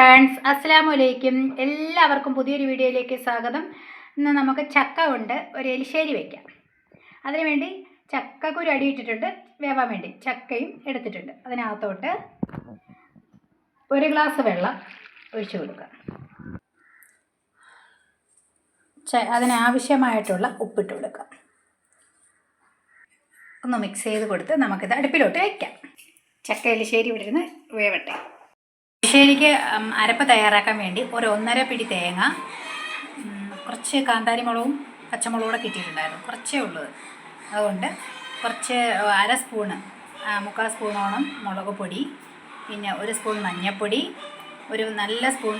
Friends അസ്സലാമു അലൈക്കും എല്ലാവർക്കും പുതിയൊരു വീഡിയോയിലേക്ക് സ്വാഗതം. ഇന്ന് നമുക്ക് ചക്ക കൊണ്ട് ഒരു എലിശ്ശേരി വയ്ക്കാം അതിനുവേണ്ടി ചക്കക്കുരു അടിയിട്ടിട്ടുണ്ട്. വേവാൻ വേണ്ടി ചക്കയും എടുത്തിട്ടുണ്ട്. അതിനകത്തോട്ട് ഒരു ഗ്ലാസ് വെള്ളം ഒഴിച്ചു കൊടുക്കുക. ച അതിനാവശ്യമായിട്ടുള്ള ഉപ്പിട്ട് കൊടുക്കുക. ഒന്ന് മിക്സ് ചെയ്ത് കൊടുത്ത് നമുക്കിത് അടുപ്പിലോട്ട് വയ്ക്കാം ചക്ക എലിശ്ശേരി ഇവിടെ ഇരുന്ന് വേവട്ടെ. എലിശ്ശേരിക്ക് ഉം, അരപ്പ് തയ്യാറാക്കാൻ വേണ്ടി ഒരു ഒന്നര പിടി തേങ്ങ കുറച്ച് കാന്താരി മുളകും പച്ചമുളകും കൂടെ കിട്ടിയിട്ടുണ്ടായിരുന്നു. കുറച്ചേ ഉള്ളത് അതുകൊണ്ട് കുറച്ച് അര സ്പൂണ് മുക്കാൽ സ്പൂണോളം മുളക് പൊടി പിന്നെ ഒരു സ്പൂൺ മഞ്ഞൾപ്പൊടി ഒരു നല്ല സ്പൂൺ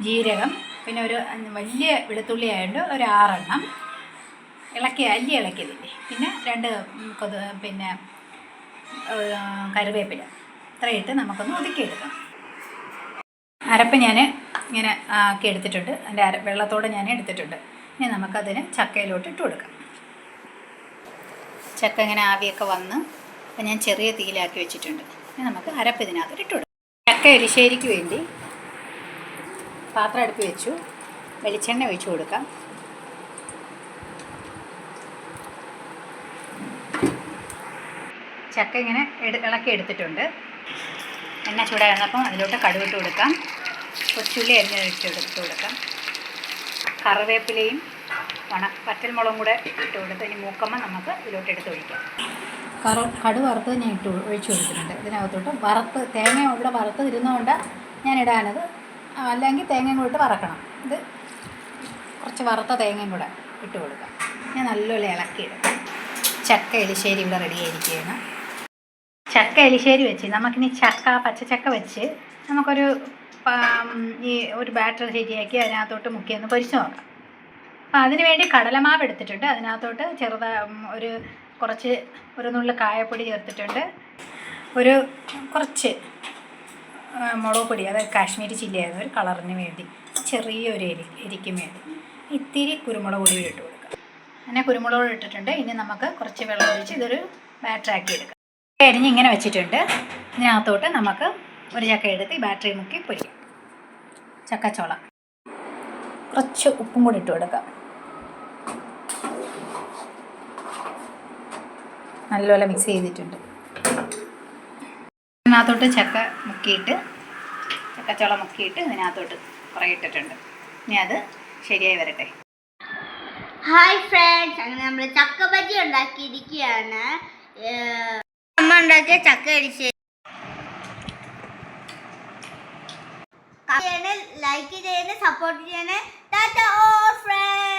ജീരകം പിന്നെ ഒരു വലിയ വെളുത്തുള്ളി ആയതുകൊണ്ട് ഒരു ആറെണ്ണം. ഇളക്കി അല്ലി ഇളക്കിയതില്ലേ? പിന്നെ രണ്ട് കൊതു പിന്നെ കറിവേപ്പില. ഇത്രയിട്ട് നമുക്കൊന്ന് ഒതുക്കിയെടുക്കാം. അരപ്പ് ഞാൻ ഇങ്ങനെ ആക്കി എടുത്തിട്ടുണ്ട്. അതിന്റെ അര വെള്ളത്തോടെ ഞാൻ എടുത്തിട്ടുണ്ട്. ഇനി നമുക്കതിന് ചക്കയിലോട്ട് ഇട്ട് കൊടുക്കാം. ചക്ക ഇങ്ങനെ ആവിയൊക്കെ വന്ന് അപ്പം ഞാൻ ചെറിയ തീയിലാക്കി വെച്ചിട്ടുണ്ട്. ഇനി നമുക്ക് അരപ്പ് ഇതിനകത്ത് ഇട്ട് കൊടുക്കാം. ചക്ക എരിശ്ശേരിക്ക് വേണ്ടി പാത്രം അടുപ്പ് വെച്ചു. വെളിച്ചെണ്ണ ഒഴിച്ചു കൊടുക്കാം. ചക്ക ഇങ്ങനെ ഇളക്കി എടുത്തിട്ടുണ്ട്. എണ്ണ ചൂടായിരുന്നപ്പം അതിലോട്ട് കടുവിട്ട് കൊടുക്കാം. കൊച്ചുള്ളി ഇട്ട് എടുത്ത് കൊടുക്കാം. കറിവേപ്പിലയും ഉണ പച്ചൽമുളകും കൂടെ ഇട്ട് കൊടുത്ത് ഇനി മൂക്കമ്മ നമുക്ക് ഇതിലോട്ട് എടുത്ത് ഒഴിക്കാം. കറ കടു വറുത്ത് ഞാൻ ഇട്ട് ഒഴിച്ചു കൊടുത്തിട്ടുണ്ട്. ഇതിനകത്തോട്ട് വറുത്ത് തേങ്ങ ഇവിടെ വറുത്ത് ഇരുന്നുകൊണ്ട് ഞാൻ ഇടാനത്. അല്ലെങ്കിൽ തേങ്ങയും കൂടെ ഇട്ട് വറക്കണം. ഇത് കുറച്ച് വറുത്ത തേങ്ങയും കൂടെ ഇട്ട് കൊടുക്കാം. ഞാൻ നല്ലപോലെ ഇളക്കിയിടും ചക്ക എലിശ്ശേരി ഇവിടെ റെഡി ആയിരിക്കുകയാണ്. ചക്ക എലിശ്ശേരി വെച്ച് നമുക്കിനി ചക്ക പച്ചച്ചക്ക വെച്ച് നമുക്കൊരു ഈ ഒരു ബാറ്റർ ശരിയാക്കി അതിനകത്തോട്ട് മുക്കി ഒന്ന് പൊരിച്ച് നോക്കാം. അപ്പം അതിന് വേണ്ടി കടലമാവ് എടുത്തിട്ടുണ്ട്. അതിനകത്തോട്ട് ചെറുത ഒരു കുറച്ച് ഒരു നുള്ളു കായപ്പൊടി ചേർത്തിട്ടുണ്ട്. ഒരു കുറച്ച് മുളക് പൊടി അതായത് കാശ്മീരി ചില്ലി ആയിരുന്നു ഒരു കളറിന് വേണ്ടി ചെറിയൊരു എരി എരിക്കും വേണ്ടി. ഇത്തിരി കുരുമുളക് പൊടി ഇട്ട് കൊടുക്കുക അങ്ങനെ കുരുമുളക് ഇട്ടിട്ടുണ്ട്. ഇനി നമുക്ക് കുറച്ച് വെള്ളം ഒഴിച്ച് ഇതൊരു ബാറ്ററാക്കി എടുക്കാം. അരിഞ്ഞ് ഇങ്ങനെ വെച്ചിട്ടുണ്ട്. ഇതിനകത്തോട്ട് നമുക്ക് ഒരു ചക്ക എടുത്ത് ഈ ബാറ്ററി മുക്കി പൊരിക്കാം. ചക്കച്ചോള. കുറച്ച് ഉപ്പും കൂടി ഇട്ട് കൊടുക്കാം. നല്ലപോലെ മിക്സ് ചെയ്തിട്ടുണ്ട്. ഇതിനകത്തോട്ട് ചക്ക മുക്കിയിട്ട് ചക്കച്ചോള മുക്കിയിട്ട് ഇതിനകത്തോട്ട് കുറേ ഇട്ടിട്ടുണ്ട്. ഇനി അത് ശരിയായി വരട്ടെ. ഹായ് ഫ്രണ്ട്സ് അങ്ങനെ നമ്മൾ ചക്ക ബജി ഉണ്ടാക്കിയിരിക്കുകയാണ് ഉണ്ടാക്കിയ ചക്ക അടിച്ച് ലൈക്ക് ചെയ്യണേ സപ്പോർട്ട് ചെയ്യണേ ടാറ്റ ഓ ഫ്രണ്ട്